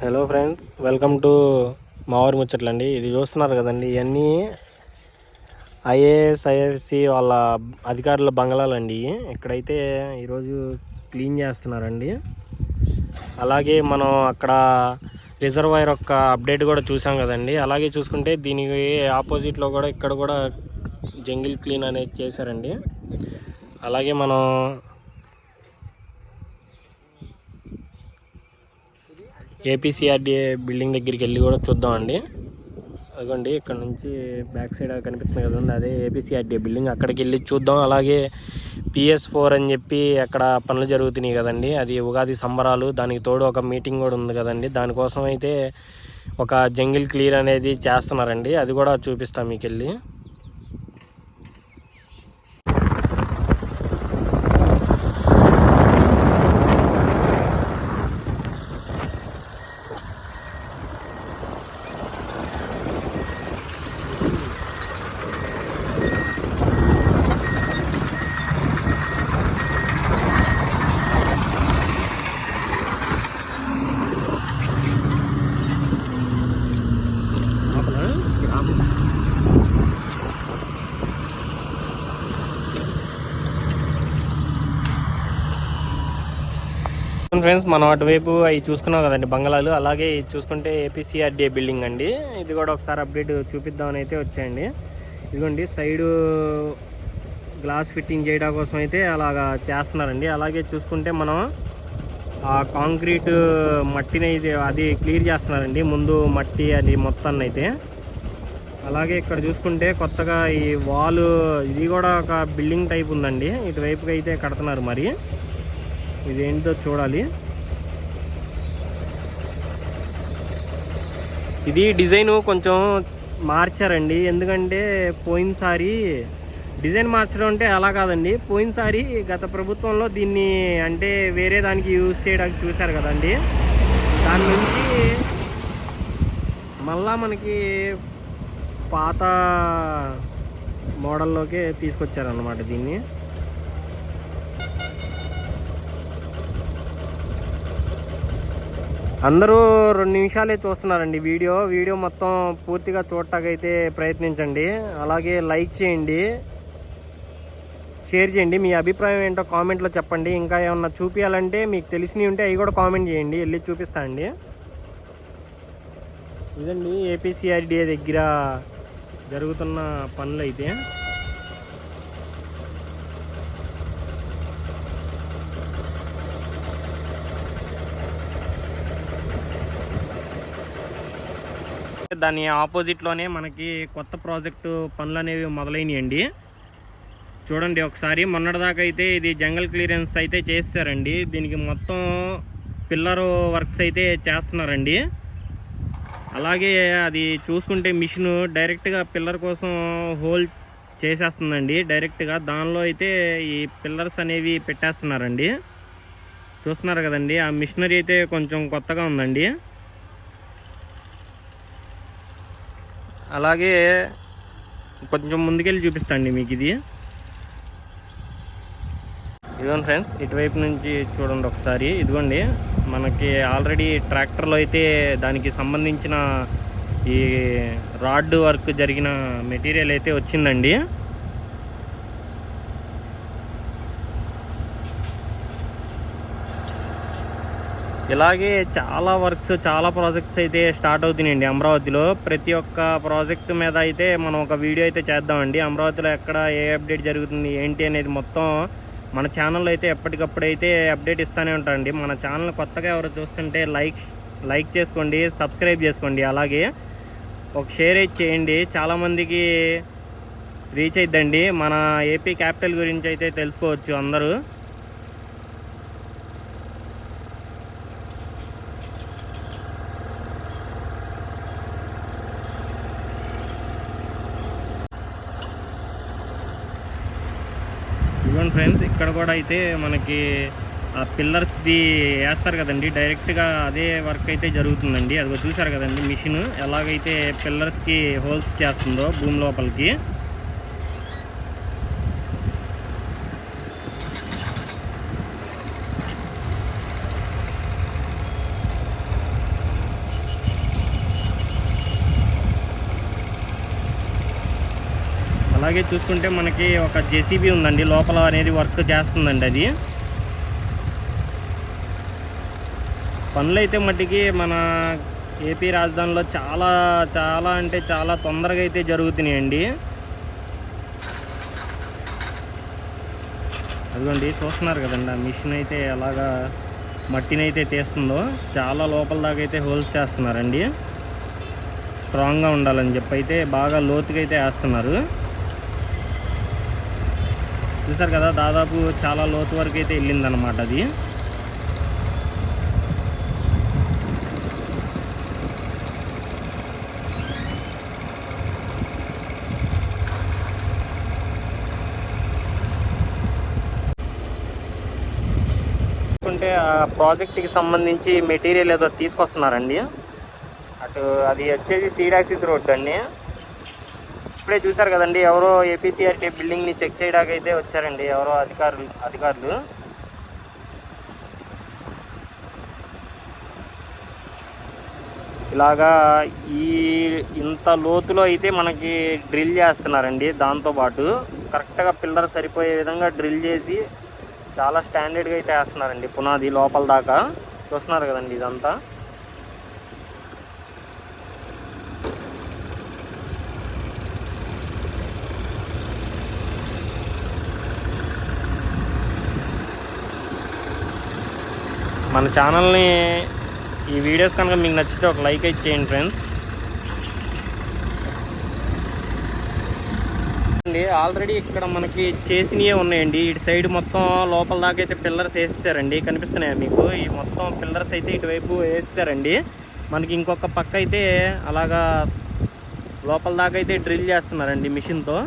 Hello friends welcome to మావూరి ముచ్చట్లండి. ఇది చూస్తున్నారు కదండి ఇవన్నీ ఐఏఎస్ ఐఎఫ్సి వాళ్ళ అధికారుల బంగళాలండి ఇక్కడైతే ఈరోజు క్లీన్ చేస్తున్నారండి. అలాగే మనం అక్కడ రిజర్వాయర్ యొక్క అప్డేట్ కూడా చూసాం కదండి. అలాగే చూసుకుంటే దీనికి ఆపోజిట్లో కూడా ఇక్కడ కూడా జంగిల్ క్లీన్ అనేది చేశారండి. అలాగే మనం ఏపీసీఆర్డీఏ బిల్డింగ్ దగ్గరికి వెళ్ళి కూడా చూద్దామండి. అదిగోండి ఇక్కడ నుంచి బ్యాక్ సైడ్ కనిపిస్తుంది కదండి అదే ఏపీసీఆర్డీఏ బిల్డింగ్. అక్కడికి వెళ్ళి చూద్దాం. అలాగే పిఎస్ ఫోర్ అని చెప్పి అక్కడ పనులు జరుగుతున్నాయి కదండి. అది ఉగాది సంబరాలు దానికి తోడు ఒక మీటింగ్ కూడా ఉంది కదండి. దానికోసం అయితే ఒక జంగిల్ క్లియర్ అనేది చేస్తున్నారండి. అది కూడా చూపిస్తాం మీకు వెళ్ళి ఫ్రెండ్స్ మనం అటువైపు అవి చూసుకున్నాం కదండి బంగళాలు అలాగే ఇది చూసుకుంటే ఏపీసీఆర్డీఏ బిల్డింగ్ అండి. ఇది కూడా ఒకసారి అప్డేట్ చూపిద్దామని అయితే వచ్చాయండి. ఇదిగోండి సైడు గ్లాస్ ఫిట్టింగ్ చేయడం కోసం అయితే అలాగా చేస్తున్నారండి. అలాగే చూసుకుంటే మనం ఆ కాంక్రీట్ మట్టిని అయితే అది క్లియర్ చేస్తున్నారండి. ముందు మట్టి అది మొత్తాన్ని అయితే. అలాగే ఇక్కడ చూసుకుంటే కొత్తగా ఈ వాల్ ఇది కూడా ఒక బిల్డింగ్ టైప్ ఉందండి. ఇటువైపుకి అయితే కడుతున్నారు మరి. ఇదేంటో చూడాలి. ఇది డిజైన్ కొంచెం మార్చారండి. ఎందుకంటే పోయినసారి డిజైన్ మార్చడం అంటే అలా కాదండి. పోయినసారి గత ప్రభుత్వంలో దీన్ని అంటే వేరే దానికి యూజ్ చేయడానికి చూశారు కదండి. దాని నుంచి మళ్ళా మనకి పాత మోడల్లోకి తీసుకొచ్చారన్నమాట దీన్ని. అందరూ రెండు నిమిషాలే చూస్తున్నారండి వీడియో. వీడియో మొత్తం పూర్తిగా చూడటాకైతే ప్రయత్నించండి. అలాగే లైక్ చేయండి. షేర్ చేయండి. మీ అభిప్రాయం ఏంటో కామెంట్లో చెప్పండి. ఇంకా ఏమన్నా చూపించాలంటే మీకు తెలిసినవి ఉంటే అవి కూడా కామెంట్ చేయండి. వెళ్ళి చూపిస్తా అండి. ఇదండి ఏపీసీఆర్డీఏ దగ్గర జరుగుతున్న పనులు అయితే దాని ఆపోజిట్లోనే మనకి కొత్త ప్రాజెక్టు పనులు అనేవి మొదలైనయండి. చూడండి ఒకసారి మొన్నటిదాకా అయితే ఇది జంగల్ క్లియరెన్స్ అయితే చేస్తారండి. దీనికి మొత్తం పిల్లర్ వర్క్స్ అయితే చేస్తున్నారండి. అలాగే అది చూసుకుంటే మిషన్ డైరెక్ట్గా పిల్లర్ కోసం హోల్ చేసేస్తుందండి. డైరెక్ట్గా దానిలో అయితే ఈ పిల్లర్స్ అనేవి పెట్టేస్తున్నారండి. చూస్తున్నారు కదండి ఆ మిషనరీ అయితే కొంచెం కొత్తగా ఉందండి. అలాగే కొంచెం ముందుకెళ్ళి చూపిస్తాండి మీకు ఇది. ఇదిగోండి ఫ్రెండ్స్ ఇటువైపు నుంచి చూడండి ఒకసారి. ఇదిగోండి మనకి ఆల్రెడీ ట్రాక్టర్లో అయితే దానికి సంబంధించిన ఈ రాడ్ వర్క్ జరిగిన మెటీరియల్ అయితే వచ్చిందండి. ఇలాగే చాలా వర్క్స్ చాలా ప్రాజెక్ట్స్ అయితే స్టార్ట్ అవుతున్నాయండి అమరావతిలో. ప్రతి ఒక్క ప్రాజెక్ట్ మీద అయితే మనం ఒక వీడియో అయితే చేద్దామండి. అమరావతిలో ఎక్కడ ఏ అప్డేట్ జరుగుతుంది ఏంటి అనేది మొత్తం మన ఛానల్లో అయితే ఎప్పటికప్పుడు అయితే అప్డేట్ ఇస్తూనే ఉంటారండి. మన ఛానల్ కొత్తగా ఎవరు చూస్తుంటే లైక్ లైక్ చేసుకోండి సబ్స్క్రైబ్ చేసుకోండి. అలాగే ఒక షేర్ అయితే చేయండి. చాలామందికి రీచ్ అయిద్దండి. మన ఏపీ క్యాపిటల్ గురించి అయితే తెలుసుకోవచ్చు అందరూ. ఇదిగోండి ఫ్రెండ్స్ ఇక్కడ కూడా అయితే మనకి ఆ పిల్లర్స్ది వేస్తారు కదండి. డైరెక్ట్గా అదే వర్క్ అయితే జరుగుతుందండి. అదిగో చూసారు కదండి మిషన్. ఎలాగైతే పిల్లర్స్కి హోల్స్ చేస్తుందో భూమి లోపలికి. అలాగే చూసుకుంటే మనకి ఒక జేసీబీ ఉందండి. లోపల అనేది వర్క్ చేస్తుందండి అది. పనులు అయితే మట్టికి మన ఏపీ రాజధానిలో చాలా చాలా అంటే చాలా తొందరగా అయితే జరుగుతున్నాయండి. అదిగోండి చూస్తున్నారు కదండి ఆ మిషన్ అయితే ఎలాగా మట్టిని అయితే తీస్తుందో. చాలా లోపల దాకా అయితే హోల్స్ చేస్తున్నారండి. స్ట్రాంగ్గా ఉండాలని చెప్పి అయితే బాగా లోతుగా అయితే వేస్తున్నారు. చూసారు కదా దాదాపు చాలా లోతు వరకు అయితే వెళ్ళిందనమాట అది. అంటే ఆ ప్రాజెక్ట్కి సంబంధించి మెటీరియల్ ఏదో తీసుకొస్తున్నారండి. అటు అది వచ్చేసి సీడాక్సిస్ రోడ్ అండి. ఇప్పుడే చూసారు కదండి. ఎవరో ఏపీసీఆర్టీ బిల్డింగ్ని చెక్ చేయడానికి అయితే వచ్చారండి. ఎవరో అధికారులు అధికారులు. ఇలాగా ఈ ఇంత లోతులో అయితే మనకి డ్రిల్ చేస్తున్నారండి. దాంతోపాటు కరెక్ట్గా పిల్లర్ సరిపోయే విధంగా డ్రిల్ చేసి చాలా స్టాండర్డ్గా అయితే వేస్తున్నారండి. పునాది లోపల దాకా. చూస్తున్నారు కదండి ఇదంతా. మన ఛానల్ని ఈ వీడియోస్ కనుక మీకు నచ్చితే ఒక లైక్ అయితే చేయండి ఫ్రెండ్స్. అండి ఆల్రెడీ ఇక్కడ మనకి చేసినవే ఉన్నాయండి. ఇటు సైడ్ మొత్తం లోపల దాకా అయితే పిల్లర్స్ వేసేసారండి. కనిపిస్తున్నాయా మీకు? ఈ మొత్తం పిల్లర్స్ అయితే ఇటువైపు వేసేసారండి. మనకి ఇంకొక పక్క అయితే అలాగా లోపల దాకా అయితే డ్రిల్ చేస్తున్నారండి మిషన్తో.